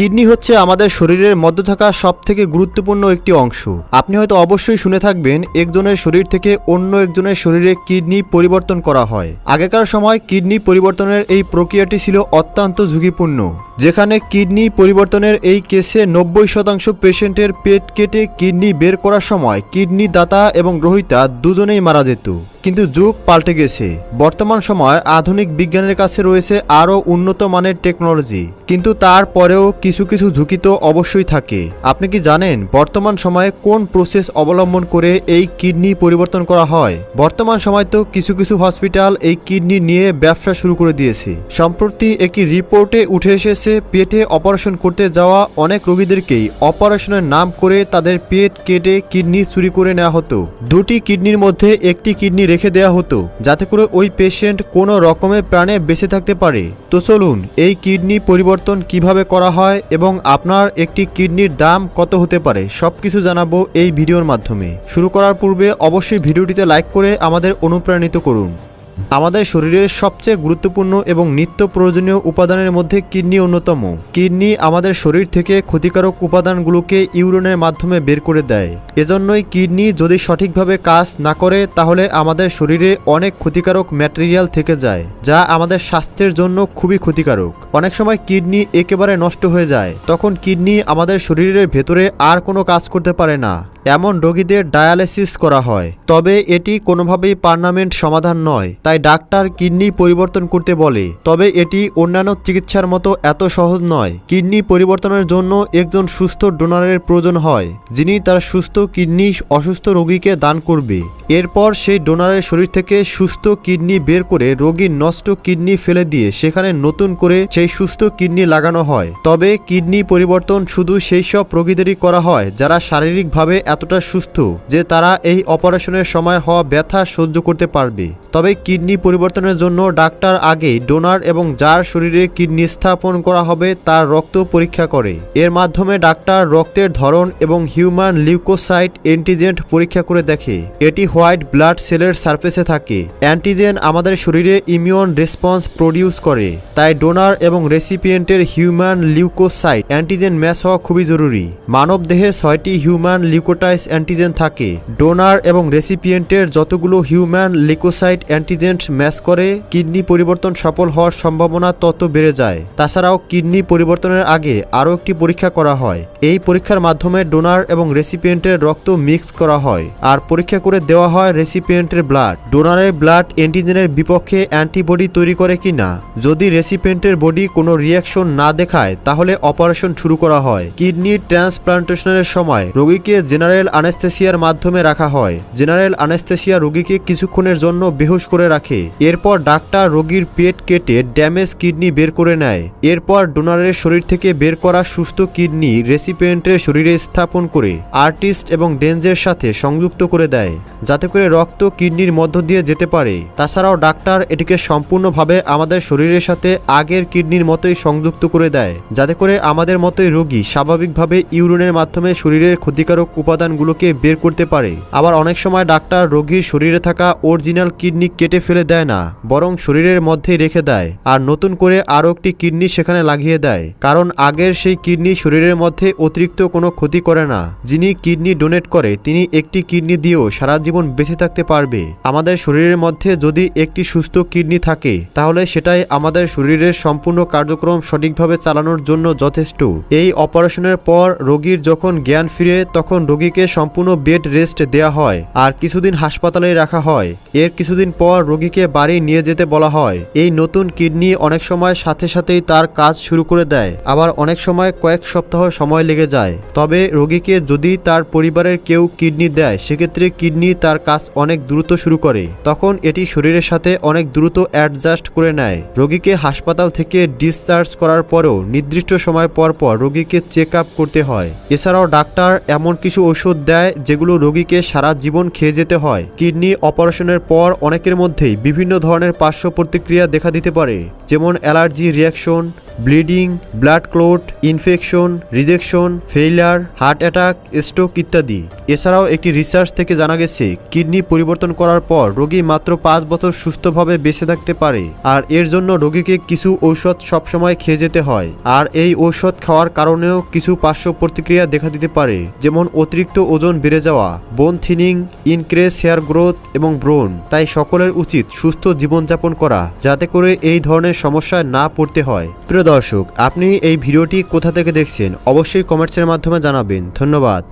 Kidney হচ্ছে আমাদের শরীরের মধ্যে থাকা সব থেকে গুরুত্বপূর্ণ একটি অংশ। আপনি হয়তো অবশ্যই শুনে থাকবেন, একজনের শরীর থেকে অন্য একজনের শরীরে কিডনি পরিবর্তন করা হয়। আগেকার সময় কিডনি পরিবর্তনের এই প্রক্রিয়াটি ছিল অত্যন্ত ঝুঁকিপূর্ণ। যেখানে কিডনি পরিবর্তনের এই কেসে নব্বই শতাংশ পেশেন্টের পেট কেটে কিডনি বের করার সময় কিডনি দাতা এবং গ্রহিতা দুজনেই মারা যেত। কিন্তু যুগ পাল্টে গেছে। বর্তমান সময় আধুনিক বিজ্ঞানের কাছে রয়েছে আরও উন্নত মানের টেকনোলজি। কিন্তু তারপরেও কিছু কিছু ঝুঁকি তো অবশ্যই থাকে। আপনি কি জানেন বর্তমান সময়ে কোন প্রসেস অবলম্বন করে এই কিডনি পরিবর্তন করা হয়? বর্তমান সময় তো কিছু কিছু হসপিটাল এই কিডনি নিয়ে ব্যবসা শুরু করে দিয়েছে। সম্প্রতি একটি রিপোর্টে উঠে এসেছে পেটে অপারেশন করতে যাওয়া অনেক রোগীদেরকেই অপারেশনের নাম করে তাদের পেট কেটে কিডনি চুরি করে নেওয়া হতো। দুটি কিডনির মধ্যে একটি কিডনি রেখে দেওয়া হতো, যাতে করে ওই পেশেন্ট কোনো রকমের প্রাণে বেঁচে থাকতে পারে। তো চলুন, এই কিডনি পরিবর্তন কীভাবে করা হয় এবং আপনার একটি কিডনির দাম কত হতে পারে সব কিছু জানাব এই ভিডিওর মাধ্যমে। শুরু করার পূর্বে অবশ্যই ভিডিওটিতে লাইক করে আমাদের অনুপ্রাণিত করুন। আমাদের শরীরের সবচেয়ে গুরুত্বপূর্ণ এবং নিত্য প্রয়োজনীয় উপাদানের মধ্যে কিডনি অন্যতম। কিডনি আমাদের শরীর থেকে ক্ষতিকারক উপাদানগুলোকে ইউরিনের মাধ্যমে বের করে দেয়। এজন্যই কিডনি যদি সঠিকভাবে কাজ না করে, তাহলে আমাদের শরীরে অনেক ক্ষতিকারক ম্যাটেরিয়াল থেকে যায়, যা আমাদের স্বাস্থ্যের জন্য খুবই ক্ষতিকারক। অনেক সময় কিডনি একেবারে নষ্ট হয়ে যায়, তখন কিডনি আমাদের শরীরের ভেতরে আর কোনো কাজ করতে পারে না। এমন রোগীদের ডায়ালিসিস করা হয়। তবে এটি কোনোভাবেই পার্মানেন্ট সমাধান নয়, তাই ডাক্তার কিডনি পরিবর্তন করতে বলে। তবে এটি অন্যান্য চিকিৎসার মতো এত সহজ নয়। কিডনি পরিবর্তনের জন্য একজন সুস্থ ডোনারের প্রয়োজন হয়, যিনি তার সুস্থ কিডনি অসুস্থ রোগীকে দান করবে। এরপর সেই ডোনারের শরীর থেকে সুস্থ কিডনি বের করে রোগীর নষ্ট কিডনি ফেলে দিয়ে সেখানে নতুন করে সেই সুস্থ কিডনি লাগানো হয়। তবে কিডনি পরিবর্তন শুধু সেই সব রোগীদেরই করা হয়, যারা শারীরিকভাবে এতটা সুস্থ যে তারা এই অপারেশনের সময় হওয়া ব্যথা সহ্য করতে পারবে। তবে কিডনি পরিবর্তনের জন্য ডাক্তার আগে ডোনার এবং যার শরীরে কিডনি স্থাপন করা হবে তার রক্ত পরীক্ষা করে। এর মাধ্যমে ডাক্তার রক্তের ধরন এবং হিউম্যান লিউকোসাইট অ্যান্টিজেন্ট পরীক্ষা করে দেখে। এটি হোয়াইট ব্লাড সেলের সারফেসে থাকে। অ্যান্টিজেন আমাদের শরীরে ইমিউন রেসপন্স প্রডিউস করে। তাই ডোনার এবং রেসিপিয়েন্টের হিউম্যান লিউকোসাইট অ্যান্টিজেন ম্যাচ হওয়া খুবই জরুরি। মানব দেহে ছয়টি হিউম্যান লিউকোটাইস অ্যান্টিজেন থাকে। ডোনার এবং রেসিপিয়েন্টের যতগুলো হিউম্যান লিকোসাইট অ্যান্টিজেন্ট ম্যাচ করে, কিডনি পরিবর্তন সফল হওয়ার সম্ভাবনা তত বেড়ে যায়। তাছাড়াও কিডনি পরিবর্তনের আগে আরও একটি পরীক্ষা করা হয়। এই পরীক্ষার মাধ্যমে ডোনার এবং রেসিপিয়েন্টের রক্ত মিক্স করা হয় আর পরীক্ষা করে দেওয়া হয় রেসিপিয়েন্টের ব্লাড। ডোনারের ব্লাড অ্যান্টিজেনের বিপক্ষে অ্যান্টিবডি তৈরি করে কিনা, যদি রেসিপিয়েন্টের বডি কোনো রিয়াকশন না দেখায়, তাহলে অপারেশন শুরু করা হয়। কিডনি ট্রান্সপ্লান্টেশনের সময় রোগীকে জেনারেল আনেস্থেসিয়ার মাধ্যমে রাখা হয়। জেনারেল আনেস্থেসিয়া রোগীকে কিছুক্ষণের জন্য বেহুশ করে রাখে। এরপর ডাক্তার রোগীর পেট কেটে ড্যামেজ কিডনি বের করে নেয়। এরপর ডোনারের শরীর থেকে বের করা সুস্থ কিডনি রেসিপিয়েন্টের শরীরে স্থাপন করে আর্টিস্ট এবং ডেঞ্জের সাথে সংযুক্ত করে দেয়। যাতে করে রক্ত কিডনির মধ্য দিয়ে যেতে পারে। তাছাড়াও ডাক্তার এটিকে সম্পূর্ণভাবে আমাদের শরীরের সাথে আগের কিডনির মতোই সংযুক্ত করে দেয়, যাতে করে আমাদের মতোই রোগী স্বাভাবিকভাবে ইউরিনের মাধ্যমে শরীরের ক্ষতিকারক উপাদানগুলোকে বের করতে পারে। আবার অনেক সময় ডাক্তার রোগীর শরীরে থাকা অরিজিনাল কিডনি কেটে ফেলে দেয় না, বরং শরীরের মধ্যেই রেখে দেয় আর নতুন করে আরও একটি কিডনি সেখানে লাগিয়ে দেয়, কারণ আগের সেই কিডনি শরীরের মধ্যে অতিরিক্ত কোনো ক্ষতি করে না। যিনি কিডনি ডোনেট করে, তিনি একটি কিডনি দিয়েও সারা জীবন বেঁচে থাকতে পারবে। আমাদের শরীরের মধ্যে যদি একটি সুস্থ কিডনি থাকে, তাহলে সেটাই আমাদের শরীরের সম্পূর্ণ কার্যক্রম সঠিকভাবে চালানোর জন্য যথেষ্ট। এই অপারেশনের পর রোগীর যখন জ্ঞান ফিরে, তখন রোগীকে সম্পূর্ণ বেড রেস্ট দেওয়া হয় আর কিছুদিন হাসপাতালে রাখা হয়। এর কিছুদিন পর রোগীকে বাড়ি নিয়ে যেতে বলা হয়। এই নতুন কিডনি অনেক সময় সাথে সাথেই তার কাজ শুরু করে দেয়, আবার অনেক সময় কয়েক সপ্তাহ সময় লেগে যায়। তবে রোগীকে যদি তার পরিবারের কেউ কিডনি দেয়, সেক্ষেত্রে কিডনি তার কাজ অনেক দ্রুত শুরু করে, তখন এটি শরীরের সাথে অনেক দ্রুত অ্যাডজাস্ট করে নেয়। রোগীকে হাসপাতাল থেকে ডিসচার্জ করার পরেও নির্দিষ্ট সময় পর পর রোগীকে চেক আপ করতে হয়। এছাড়াও ডাক্তার এমন কিছু ওষুধ দেয় যেগুলো রোগীকে সারা জীবন খেয়ে যেতে হয়। কিডনি অপারেশনের পর অনেকের মধ্যেই বিভিন্ন ধরনের পার্শ্ব প্রতিক্রিয়া দেখা দিতে পারে, যেমন allergy reaction bleeding, blood clot, infection, rejection, failure, heart attack, stroke ইত্যাদি। এছাড়াও একটি রিসার্চ থেকে জানা গেছে, কিডনি পরিবর্তন করার পর রোগী মাত্র পাঁচ বছর সুস্থভাবে বেঁচে থাকতে পারে, আর এর জন্য রোগীকে কিছু ঔষধ সবসময় খেয়ে যেতে হয়, আর এই ঔষধ খাওয়ার কারণেও কিছু পার্শ্ব প্রতিক্রিয়া দেখা দিতে পারে, যেমন অতিরিক্ত ওজন বেড়ে যাওয়া বোন থিনিং ইনক্রেস হেয়ার গ্রোথ এবং ব্রোন তাই সকলের উচিত সুস্থ জীবনযাপন করা, যাতে করে এই ধরনের সমস্যায় না পড়তে হয়। প্রিয় দর্শক আপনি এই ভিডিওটি কোথা থেকে দেখছেন? অবশ্যই কমেন্টসের মাধ্যমে জানাবেন। ধন্যবাদ।